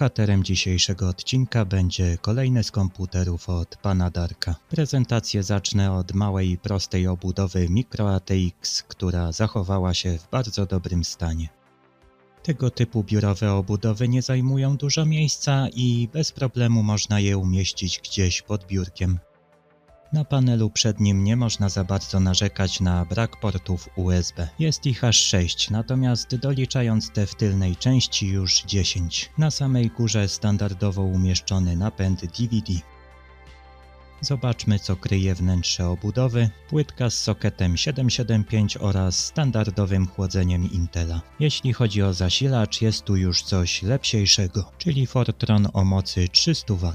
Bohaterem dzisiejszego odcinka będzie kolejny z komputerów od pana Darka. Prezentację zacznę od małej prostej obudowy Micro ATX, która zachowała się w bardzo dobrym stanie. Tego typu biurowe obudowy nie zajmują dużo miejsca i bez problemu można je umieścić gdzieś pod biurkiem. Na panelu przednim nie można za bardzo narzekać na brak portów USB. Jest ich aż 6, natomiast doliczając te w tylnej części już 10. Na samej górze standardowo umieszczony napęd DVD. Zobaczmy co kryje wnętrze obudowy. Płytka z sokietem 775 oraz standardowym chłodzeniem Intela. Jeśli chodzi o zasilacz jest tu już coś lepsiejszego, czyli Fortron o mocy 300 W.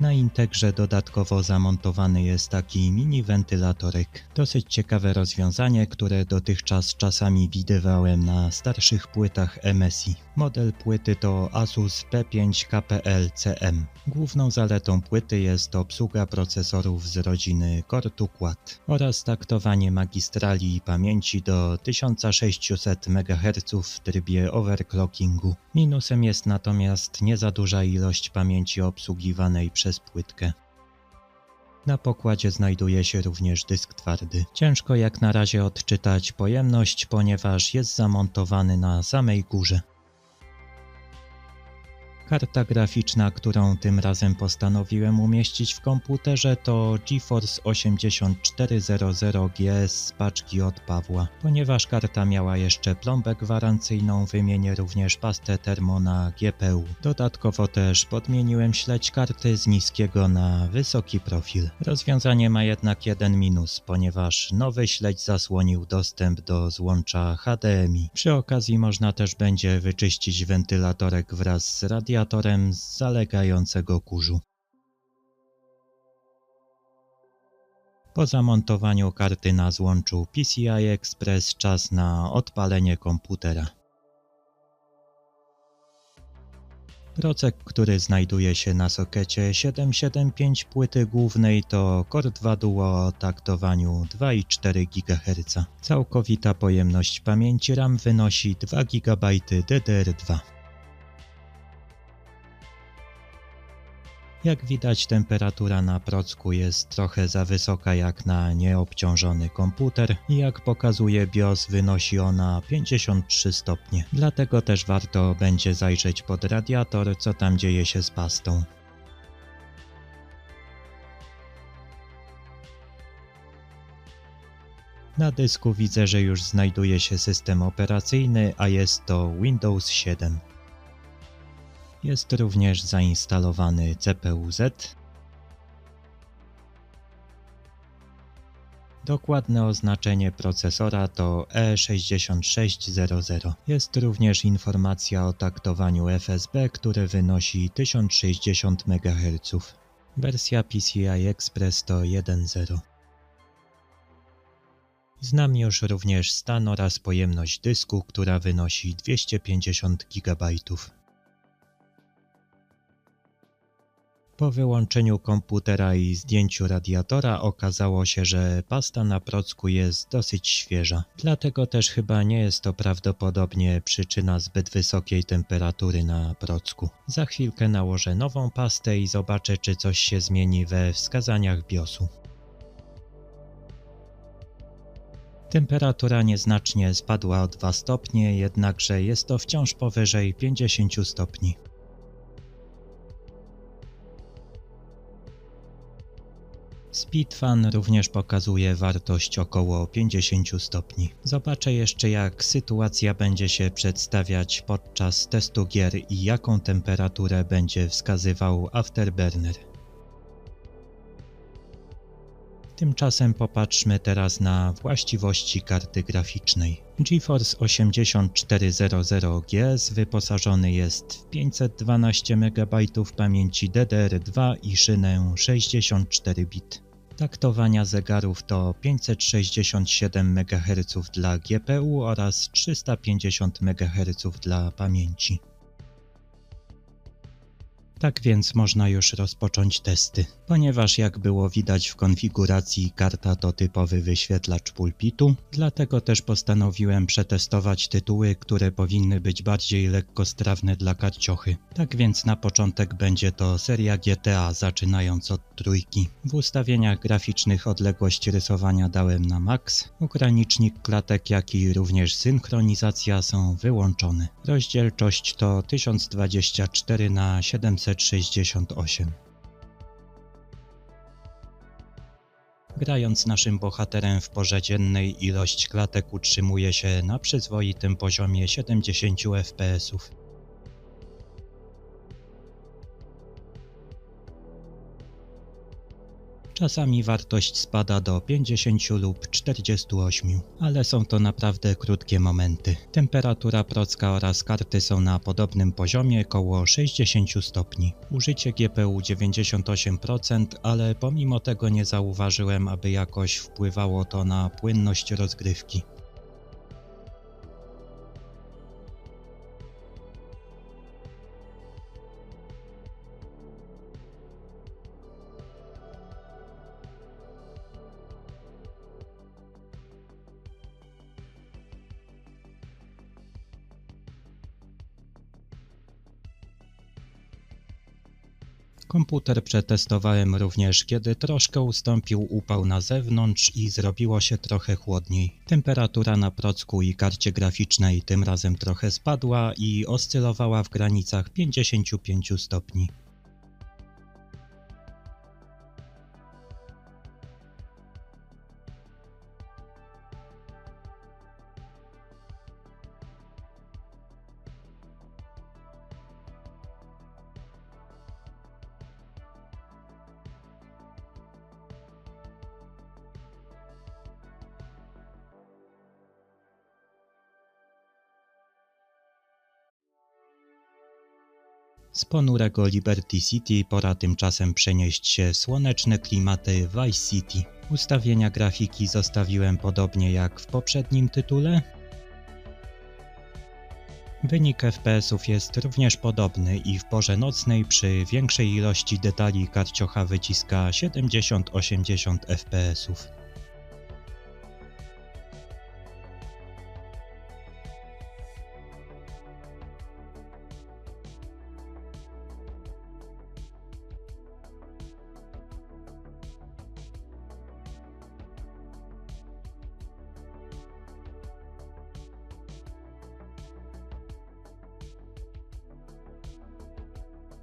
Na Integrze dodatkowo zamontowany jest taki mini wentylatorek. Dosyć ciekawe rozwiązanie, które dotychczas czasami widywałem na starszych płytach MSI. Model płyty to Asus P5 KPL CM. Główną zaletą płyty jest obsługa procesorów z rodziny Core 2 Quad oraz taktowanie magistrali i pamięci do 1600 MHz w trybie overclockingu. Minusem jest natomiast nie za duża ilość pamięci obsługiwanej przez płytkę. Na pokładzie znajduje się również dysk twardy. Ciężko jak na razie odczytać pojemność, ponieważ jest zamontowany na samej górze. Karta graficzna, którą tym razem postanowiłem umieścić w komputerze to GeForce 8400GS z paczki od Pawła. Ponieważ karta miała jeszcze plombę gwarancyjną, wymienię również pastę termo na GPU. Dodatkowo też podmieniłem śledź karty z niskiego na wysoki profil. Rozwiązanie ma jednak jeden minus, ponieważ nowy śledź zasłonił dostęp do złącza HDMI. Przy okazji można też będzie wyczyścić wentylatorek wraz z radiatorem radiatorem z zalegającego kurzu. Po zamontowaniu karty na złączu PCI Express czas na odpalenie komputera. Procek, który znajduje się na sokecie 775 płyty głównej to Core 2 Duo o taktowaniu 2,4 GHz. Całkowita pojemność pamięci RAM wynosi 2 GB DDR2. Jak widać temperatura na procku jest trochę za wysoka jak na nieobciążony komputer i jak pokazuje BIOS wynosi ona 53 stopnie. Dlatego też warto będzie zajrzeć pod radiator co tam dzieje się z pastą. Na dysku widzę, że już znajduje się system operacyjny, a jest to Windows 7. Jest również zainstalowany CPU-Z. Dokładne oznaczenie procesora to E6600. Jest również informacja o taktowaniu FSB, które wynosi 1060 MHz. Wersja PCI Express to 1.0. Znam już również stan oraz pojemność dysku, która wynosi 250 GB. Po wyłączeniu komputera i zdjęciu radiatora okazało się, że pasta na procku jest dosyć świeża. Dlatego też chyba nie jest to prawdopodobnie przyczyna zbyt wysokiej temperatury na procku. Za chwilkę nałożę nową pastę i zobaczę czy coś się zmieni we wskazaniach BIOSu. Temperatura nieznacznie spadła o 2 stopnie, jednakże jest to wciąż powyżej 50 stopni. Speedfan również pokazuje wartość około 50 stopni. Zobaczę jeszcze jak sytuacja będzie się przedstawiać podczas testu gier i jaką temperaturę będzie wskazywał Afterburner. Tymczasem popatrzmy teraz na właściwości karty graficznej. GeForce 8400GS wyposażony jest w 512 MB pamięci DDR2 i szynę 64 bit. Taktowania zegarów to 567 MHz dla GPU oraz 350 MHz dla pamięci. Tak więc można już rozpocząć testy. Ponieważ jak było widać w konfiguracji karta to typowy wyświetlacz pulpitu, dlatego też postanowiłem przetestować tytuły, które powinny być bardziej lekkostrawne dla karciochy. Tak więc na początek będzie to seria GTA zaczynając od trójki. W ustawieniach graficznych odległość rysowania dałem na max, ogranicznik klatek jak i również synchronizacja są wyłączone. Rozdzielczość to 1024 na 768 Grając naszym bohaterem w porze dziennej ilość klatek utrzymuje się na przyzwoitym poziomie 70 fps. Czasami wartość spada do 50 lub 48, ale są to naprawdę krótkie momenty. Temperatura procka oraz karty są na podobnym poziomie, koło 60 stopni. Użycie GPU 98%, ale pomimo tego nie zauważyłem, aby jakoś wpływało to na płynność rozgrywki. Komputer przetestowałem również, kiedy troszkę ustąpił upał na zewnątrz i zrobiło się trochę chłodniej. Temperatura na procku i karcie graficznej tym razem trochę spadła i oscylowała w granicach 55 stopni. Z ponurego Liberty City pora tymczasem przenieść się w słoneczne klimaty Vice City. Ustawienia grafiki zostawiłem podobnie jak w poprzednim tytule. Wynik FPS-ów jest również podobny i w porze nocnej przy większej ilości detali karciocha wyciska 70-80 FPS-ów.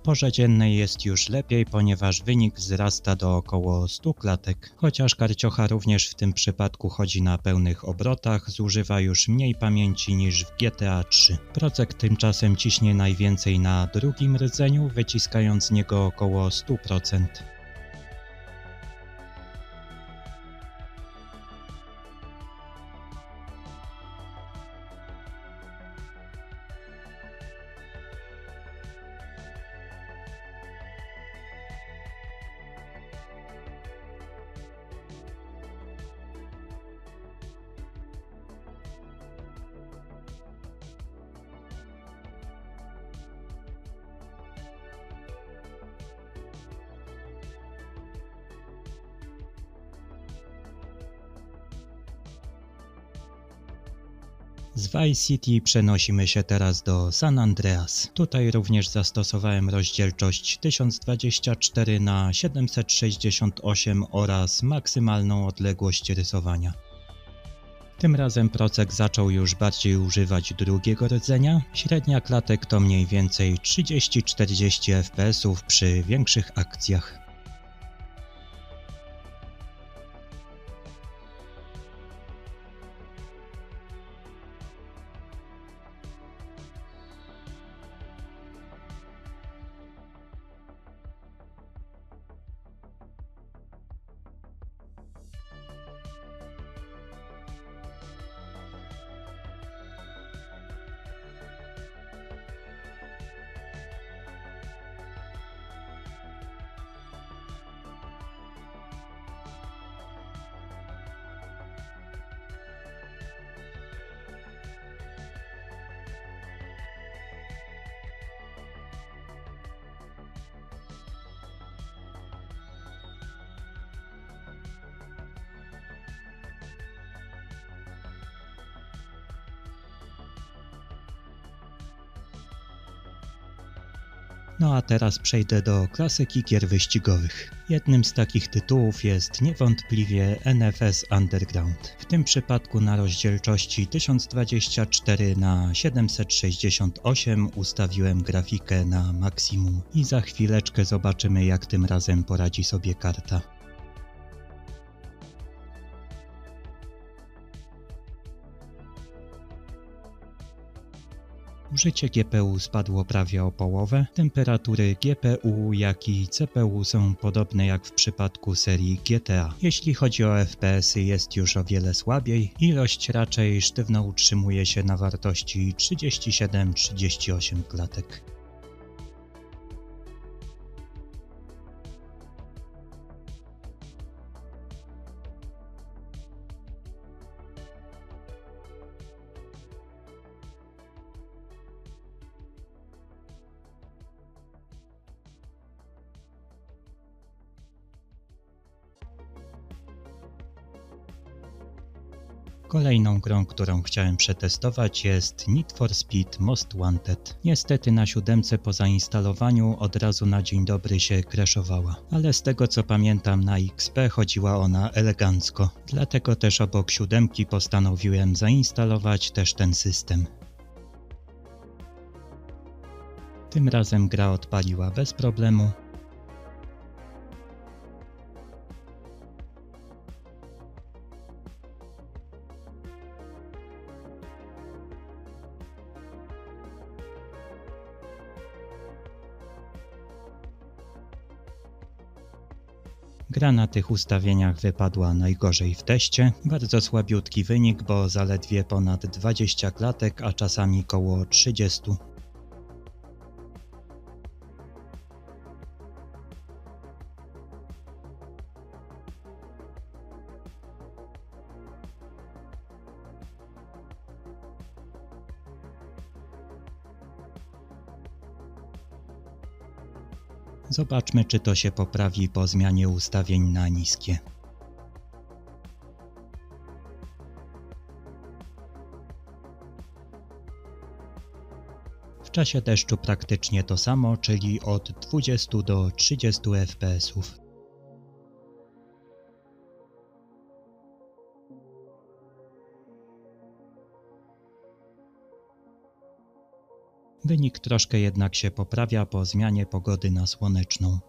Porze dziennej jest już lepiej, ponieważ wynik wzrasta do około 100 klatek. Chociaż karciocha również w tym przypadku chodzi na pełnych obrotach, zużywa już mniej pamięci niż w GTA 3. Procek tymczasem ciśnie najwięcej na drugim rdzeniu, wyciskając z niego około 100%. Z Vice City przenosimy się teraz do San Andreas. Tutaj również zastosowałem rozdzielczość 1024 na 768 oraz maksymalną odległość rysowania. Tym razem procek zaczął już bardziej używać drugiego rdzenia. Średnia klatek to mniej więcej 30-40 fps przy większych akcjach. No a teraz przejdę do klasyki gier wyścigowych. Jednym z takich tytułów jest niewątpliwie NFS Underground. W tym przypadku na rozdzielczości 1024 na 768 ustawiłem grafikę na maksimum i za chwileczkę zobaczymy jak tym razem poradzi sobie karta. Użycie GPU spadło prawie o połowę. Temperatury GPU jak i CPU są podobne jak w przypadku serii GTA. Jeśli chodzi o FPS jest już o wiele słabiej. Ilość raczej sztywno utrzymuje się na wartości 37-38 klatek. Kolejną grą, którą chciałem przetestować jest Need for Speed Most Wanted. Niestety na siódemce po zainstalowaniu od razu na dzień dobry się crashowała, ale z tego co pamiętam na XP chodziła ona elegancko. Dlatego też obok siódemki postanowiłem zainstalować też ten system. Tym razem gra odpaliła bez problemu, Gra na tych ustawieniach wypadła najgorzej w teście. Bardzo słabiutki wynik, bo zaledwie ponad 20 klatek, a czasami koło 30. Zobaczmy, czy to się poprawi po zmianie ustawień na niskie. W czasie deszczu praktycznie to samo, czyli od 20 do 30 fps. Wynik troszkę jednak się poprawia po zmianie pogody na słoneczną.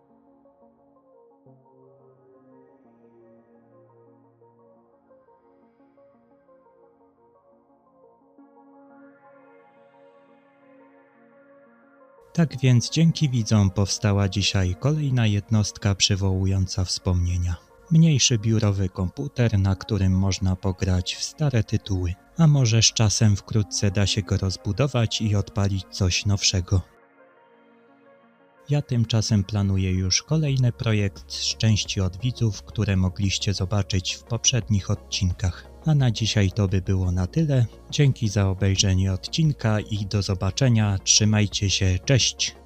Tak więc dzięki widzom powstała dzisiaj kolejna jednostka przywołująca wspomnienia. Mniejszy biurowy komputer, na którym można pograć w stare tytuły a może z czasem wkrótce da się go rozbudować i odpalić coś nowszego. Ja tymczasem planuję już kolejny projekt z części od widzów, które mogliście zobaczyć w poprzednich odcinkach. A na dzisiaj to by było na tyle. Dzięki za obejrzenie odcinka i do zobaczenia. Trzymajcie się, cześć!